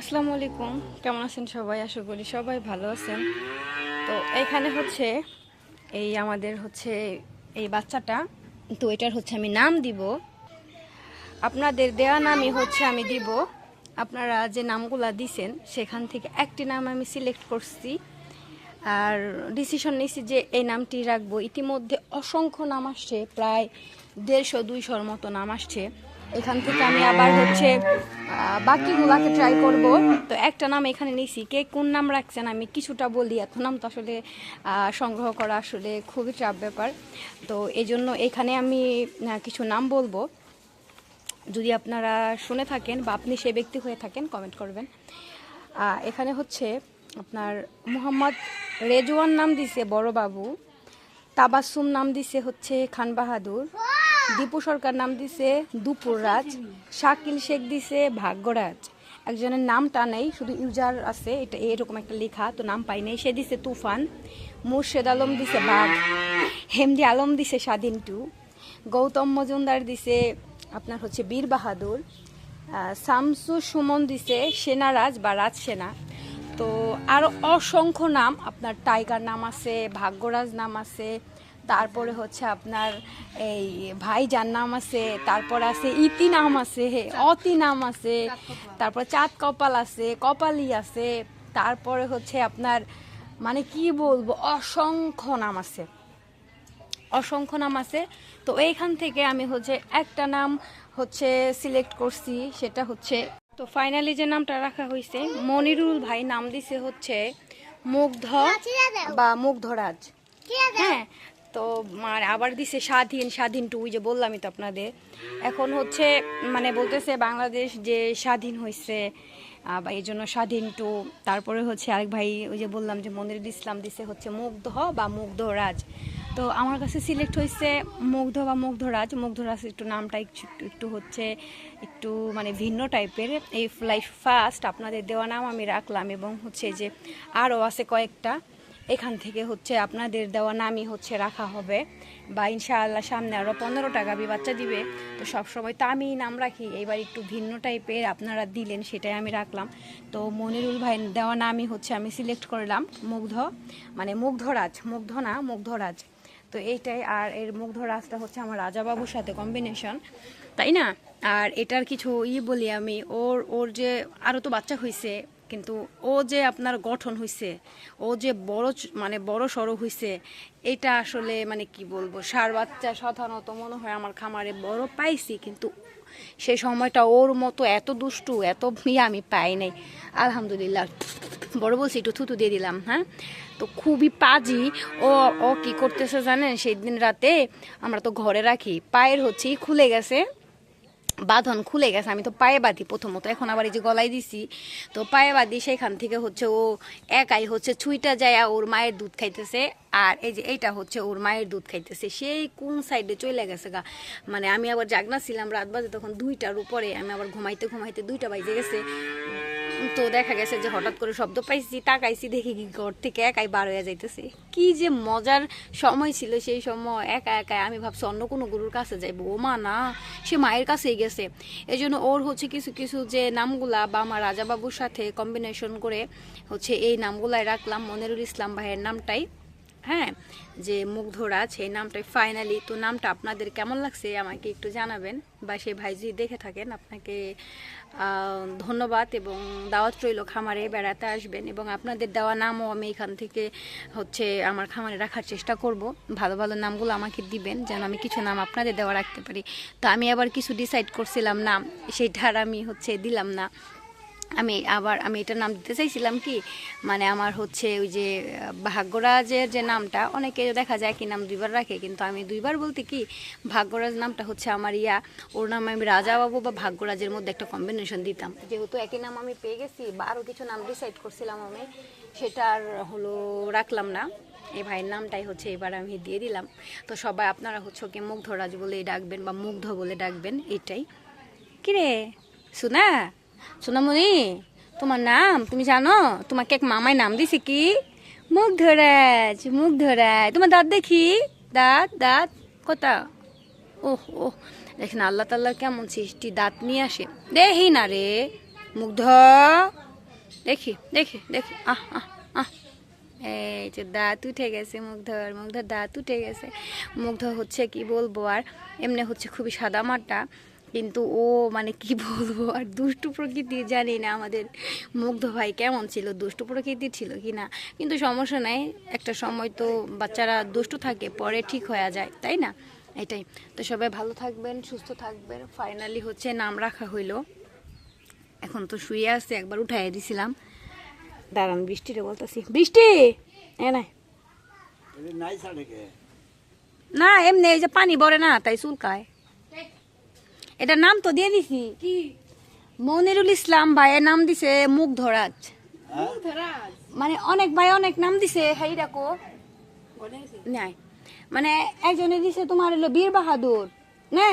আসসালামু আলাইকুম। কেমন আছেন সবাই? আশা করি সবাই ভালো আছেন। তো এখানে হচ্ছে এই আমাদের হচ্ছে এই বাচ্চাটা। তো এটার হচ্ছে আমি নাম দিব। আপনাদের দেয়া নামই হচ্ছে আমি দিব। আপনারা যে নামগুলা দিছেন, সেখান থেকে একটি নাম আমি সিলেক্ট করছি। আর ডিসিশন নিয়েছি যে এই নামটি রাখব। ইতিমধ্যে অসংখ্য নাম আসছে, প্রায় দেড়শো দুইশোর মতো নাম আসছে। এখান থেকে আমি আবার হচ্ছে বাকিগুলাকে ট্রাই করব। তো একটা নাম এখানে নিছি, কে কোন নাম রাখছেন? আমি কিছুটা বলি, এত নাম তো আসলে সংগ্রহ করা আসলে খুবই চাপ ব্যাপার। তো এই জন্য এখানে আমি কিছু নাম বলব। যদি আপনারা শুনে থাকেন বা আপনি সে ব্যক্তি হয়ে থাকেন কমেন্ট করবেন। এখানে হচ্ছে আপনার মোহাম্মদ রেজওয়ান নাম দিছে বড় বাবু তাবাসুম নাম দিছে হচ্ছে খান বাহাদুর। দীপু সরকার নাম দিছে দুপুর রাজ শাকিল শেখ দিছে ভাগ্যরাজ। একজনের নামটা নেই শুধু ইউজার আছে, এটা এরকম একটা লেখা, তো নাম পাই নাই। সে দিছে তুফান, মুর্শেদ আলম দিছে বাঘ, হেমদি আলম দিছে স্বাধীন টু, গৌতম মজুমদার দিছে আপনার হচ্ছে বীর বাহাদুর শামসু সুমন দিছে সেনারাজ বা রাজ সেনা তো আরও অসংখ্য নাম, আপনার টাইগার নাম আছে, ভাগ্যরাজ নাম আছে তারপরে হচ্ছে আপনার এই ভাইজান নাম আছে তারপর আছে ইতি নাম আছে অতি নাম আছে তারপর চাঁদ কপাল আছে কপালি আছে তারপরে হচ্ছে আপনার মানে কি বলব অসংখ্য নাম আছে। অসংখ্য নাম আছে। তো এইখান থেকে আমি হচ্ছে একটা নাম হচ্ছে সিলেক্ট করছি সেটা হচ্ছে তো ফাইনালি যে নামটা রাখা হয়েছে মনিরুল ভাই নাম দিছে হচ্ছে মুগ্ধ বা মুগ্ধরাজ। হ্যাঁ তো মানে আবার দিছে স্বাধীন স্বাধীন টু যে বললামই তো আপনাদের। এখন হচ্ছে মানে বলতেছে বাংলাদেশ যে স্বাধীন হয়েছে বা এই জন্য স্বাধীন টু। তারপরে হচ্ছে আরেক ভাই ওই যে বললাম যে মনিরুল ইসলাম দিছে হচ্ছে মুগ্ধ বা মুগ্ধরাজ। তো আমার কাছে সিলেক্ট হয়েছে মুগ্ধ বা মুগ্ধরাজ। মুগ্ধরাজ একটু নামটা একটু একটু হচ্ছে একটু মানে ভিন্ন টাইপের। এই লাইফ ফার্স্ট আপনাদের দেওয়া নাম আমি রাখলাম এবং হচ্ছে যে আরও আছে কয়েকটা। এখান থেকে হচ্ছে আপনাদের দেওয়া নামই হচ্ছে রাখা হবে। বা ইনশাআল্লাহ সামনে আরও পনেরো টাকা বি বাচ্চা দিবে। তো সবসময় তো আমি নাম রাখি। এবার একটু ভিন্ন টাইপের আপনারা দিলেন সেটাই আমি রাখলাম। তো মনিরুল ভাই দেওয়া নামই হচ্ছে আমি সিলেক্ট করলাম মুগ্ধ মানে মুগ্ধরাজ, মুগ্ধ না, মুগ্ধরাজ। তো এইটাই আর এর মুগ্ধ রাজটা হচ্ছে আমার রাজাবাবুর সাথে কম্বিনেশন তাই না? আর এটার কিছু ই বলি আমি, ওর ওর যে আরও তো বাচ্চা হয়েছে কিন্তু ও যে আপনার গঠন হয়েছে ও যে বড় মানে বড় সড়ো হয়েছে এটা আসলে মানে কি বলব, সার বাচ্চা সাধারণত মনে হয় আমার খামারে বড় পাইছি, কিন্তু সেই সময়টা ওর মতো এত দুষ্টু, এত ইয়ে আমি পাই নাই। আলহামদুলিল্লাহ। বড় বলছি, একটু থুতু দিয়ে দিলাম হ্যাঁ? তো খুবই পাজি, ও ও কি করতেছে জানেন? সেই দিন রাতে আমরা তো ঘরে রাখি, পায়ের হচ্ছে, খুলে গেছে। বাঁধন খুলে গেছে, আমি তো পায়ে বাঁধি প্রথমত, এখন আবার এই যে গলায় দিছি। তো পায়ে বাঁধি সেখান থেকে হচ্ছে ও একাই হচ্ছে ছুইটা যায় ওর মায়ের দুধ খাইতেছে, আর এই যে এইটা হচ্ছে ওর মায়ের দুধ খাইতেছে। সেই কোন সাইডে চলে গেছে গা? মানে আমি আবার জাগনা ছিলাম রাত বাজে, তখন দুইটার উপরে আমি আবার ঘুমাইতে ঘুমাইতে দুইটা বাজে গেছে। তো দেখা গেছে যে হঠাৎ করে শব্দ পাইছি, তাকাইছি, দেখি কি ঘর থেকে একাই বার হয়ে যাইতেছে। কি যে মজার সময় ছিল সেই সময়, একা একাই। আমি ভাবছি অন্য কোনো গুরুর কাছে যাইবো। ও মা, না, সে মায়ের কাছেই গেছে। এই জন্য ওর হচ্ছে কিছু কিছু যে নামগুলা বা আমার রাজাবাবুর সাথে কম্বিনেশন করে হচ্ছে এই নামগুলাই রাখলাম। মনিরুল ইসলাম ভাইয়ের নামটাই। হ্যাঁ যে মুগ্ধরাজ এই নামটাই ফাইনালি তো নামটা আপনাদের কেমন লাগছে আমাকে একটু জানাবেন বা সেই ভাই যদি দেখে থাকেন, আপনাকে ধন্যবাদ এবং দাওয়াত রইল খামারে বেড়াতে আসবেন এবং আপনাদের দেওয়া নামও আমি এখান থেকে হচ্ছে আমার খামারে রাখার চেষ্টা করব। ভালো ভালো নামগুলো আমাকে দিবেন যেন আমি কিছু নাম আপনাদের দেওয়া রাখতে পারি। তো আমি আবার কিছু ডিসাইড করছিলাম নাম সেইটার আমি হচ্ছে দিলাম না। আমি আবার, আমি এটার নাম দিতে চাইছিলাম কি মানে আমার হচ্ছে ওই যে, ভাগ্যরাজের যে নামটা, অনেকে দেখা যায় কি নাম দুইবার রাখে, কিন্তু আমি দুইবার বলতে কি, ভাগ্যরাজ নামটা হচ্ছে আমার ইয়া, ওর নাম আমি রাজাবাবু বা ভাগ্যরাজের মধ্যে একটা কম্বিনেশন দিতাম। যেহেতু একই নাম আমি পেয়ে গেছি, বা আরও কিছু নাম ডিসাইড করছিলাম আমি, সেটা আর হলো রাখলাম না। এই ভাইয়ের নামটাই হচ্ছে এবার আমি দিয়ে দিলাম। তো সবাই আপনারা হচ্ছে ওকে মুগ্ধরাজ বলে ডাকবেন বা মুগ্ধ বলে ডাকবেন, এটাই। কিরে শোনা সোনামণি, তোমার নাম, তুমি জানো? তোমাকে এক মামায় নাম দিছে কি? মুখ ধরাজ মুখ মুগ্ধরাজ। তোমার দাঁত দেখি। দাঁত দাঁত। কোথা ওহ ওহ। দেখেন, আল্লাহ তাল্লাহ কেমন সৃষ্টি। দাঁত নিয়ে আসে। দেখি না রে। মুগ্ধ। দেখি দেখি দেখি। আহ আহ আহ। এই যে দাঁত উঠে গেছে মুগ্ধর। মুগ্ধর দাঁত উঠে গেছে। মুগ্ধ হচ্ছে কি বলব আর? এমনি হচ্ছে খুবই সাদা মাটা কিন্তু ও মানে কি বলব আর দুষ্টু প্রকৃতি জানি না আমাদের মুগ্ধ ভাই কেমন ছিল দুষ্টু প্রকৃতির ছিল কি না? কিন্তু সমস্যা নাই একটা সময় তো বাচ্চারা দুষ্টু থাকে পরে ঠিক হয়ে যায় তাই না? এটাই। তো সবাই ভালো থাকবেন সুস্থ থাকবেন। ফাইনালি হচ্ছে নাম রাখা হইল। এখন তো শুয়ে আছে একবার উঠাই দিছিলাম। দাঁড়ান বৃষ্টিরে বলতেছি। বৃষ্টি! এ নাই। না এমনি এই যে পানি পড়ে না তাই চুলকায়। এটা নাম তো দিয়ে দিছি। কি? মনিরুল ইসলাম ভাইয়ের নাম দিছে মুখ হ্যাঁ? ধরাজ? মানে অনেক ভাই অনেক নাম দিছে হাই রাখো নাই। মানে একজনে দিছে তোমার হলো বীর বাহাদুর না?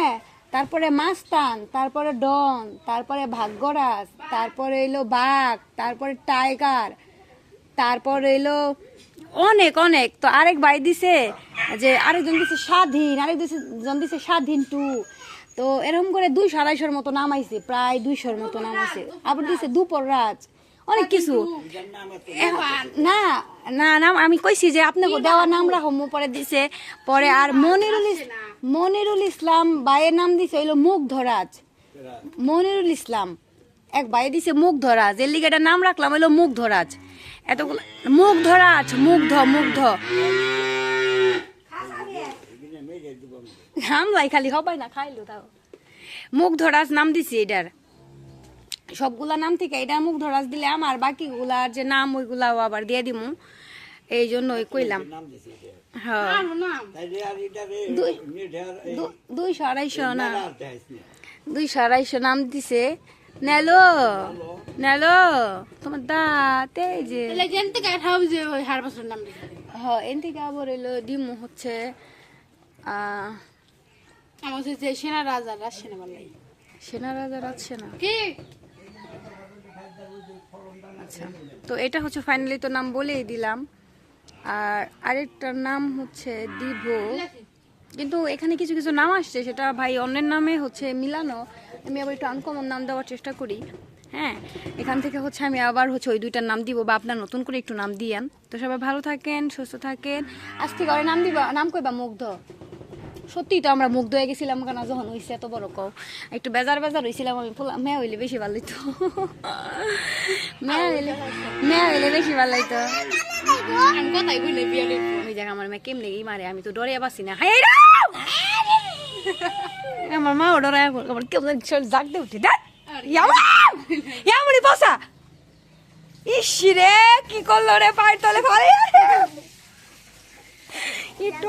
তারপরে মাস্তান তারপরে ডন তারপরে ভাগ্যরাজ তারপরে এলো বাঘ তারপরে টাইগার তারপরে এলো অনেক অনেক। তো আরেক ভাই দিছে যে আরেকজন দিছে স্বাধীন আরেক দিছে জন দিছে স্বাধীন টু। তো এরকম করে দুইশো আড়াইশোর মতো নাম আইছে প্রায় দুইশোর মতো নাম আছে আবার দিছে দুপর রাজ। অনেক কিছু। না না নাম আমি কইছি যে আপনাকে দেওয়া নাম রাখো, মু পরে দিছে। পরে আর মনিরুল মনিরুল ইসলাম ভাইয়ের নাম দিছে হইল মুখ ধরাজ মনিরুল ইসলাম। এক ভাই দিছে মুগ্ধরাজ। এর লিগে নাম রাখলাম হইল মুগ্ধরাজ। এতগুলো মুখ ধরাজ মুগ্ধ মুগ্ধ। আমি। হামলাই খালি হবাই না খাইলো তাও। মুগ্ধরাজ নাম দিছি এটার। সবগুলা নাম থেকে এটা মুগ্ধরাজ দিলে আমার বাকিগুলার যে নাম ওইগুলাও আবার দিয়ে দিমু। এই জন্য ওই কইলাম। নাম হ্যাঁ। নাম নাম। দুইশো আড়াইশো না। দুইশো আড়াইশো নাম দিছে। নেলো। নেলো। তোমার দাঁত এই যে নাম হ এন থেকে আবার এলো ডিমু হচ্ছে আহ, যে সেনা রাজা সেনা বালাই সেনা রাজা রাখছে কি? আচ্ছা তো এটা হচ্ছে ফাইনালি তো নাম বলেই দিলাম। আর আরেকটার নাম হচ্ছে দিব। কিন্তু এখানে কিছু কিছু নাম আসছে সেটা ভাই অন্যের নামে হচ্ছে মিলানো। আমি আবার একটু আনকমন নাম দেওয়ার চেষ্টা করি। হ্যাঁ এখান থেকে হচ্ছে আমি আবার হচ্ছে ওই দুইটার নাম দিব বা আপনার নতুন করে একটু নাম দিয়েন। তো সবাই ভালো থাকেন সুস্থ থাকেন। আজ থেকে নাম দিবা নাম কইবা মুগ্ধ। সত্যি তো আমরা মুগ্ধ হয়ে গেছিলাম কেন যখন হইছে এত বড় কও। একটু বেজার বেজার হইছিলাম আমি ফুলা মেয়া হইলে বেশি ভালো হইতো মেয়া হইলে মেয়া হইলে বেশি ভালো হইতো আমি কথাই ওই জায়গা আমার মেয়ে কেমনে গিয়ে মারে আমি তো ডরে পাচ্ছি না। হাই আমার মা ডরে আমার কেউ জাগ দে উঠে। দেখ! ইয়ামনি বসা ইস রে কি করল রে পায়ের তলে ফালে একটু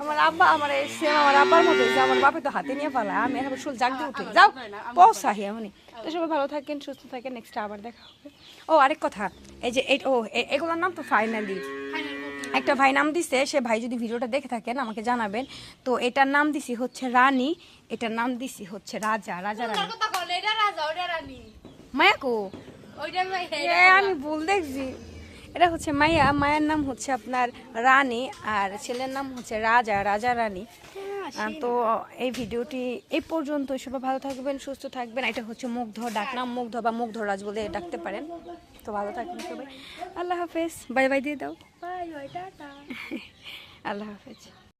আমার- আব্বা আমার সেম আমার আব্বার মতো যে আমার বাপে তো হাতে নিয়ে পালা। আমি এখন শুল জাগ দিয়ে উঠে। যাও তো সবাই ভালো থাকেন সুস্থ থাকেন নেক্সট আবার দেখা হবে। ও আরেক কথা এই যে এই- ও এগুলোর নাম তো ফাইনালি একটা ভাই নাম দিছে সে ভাই যদি ভিডিওটা দেখে থাকেন আমাকে জানাবেন। তো এটার নাম দিছি হচ্ছে রানী এটার নাম দিছি হচ্ছে রাজা রাজা রানী। মায়াকো আমি ভুল দেখছি। এটা হচ্ছে মায়া মায়ের নাম হচ্ছে আপনার রানী আর ছেলের নাম হচ্ছে রাজা রাজা রানী। তো এই ভিডিওটি এই পর্যন্ত সবাই ভালো থাকবেন সুস্থ থাকবেন। এটা হচ্ছে মুগ্ধ ডাকনাম মুগ্ধ বা মুগ্ধ রাজ বলে ডাকতে পারেন। তো ভালো থাকবেন সবাই। আল্লাহ হাফেজ। বাই বাই দিয়ে দাও। Bye bye tata. আল্লাহ হাফেজ।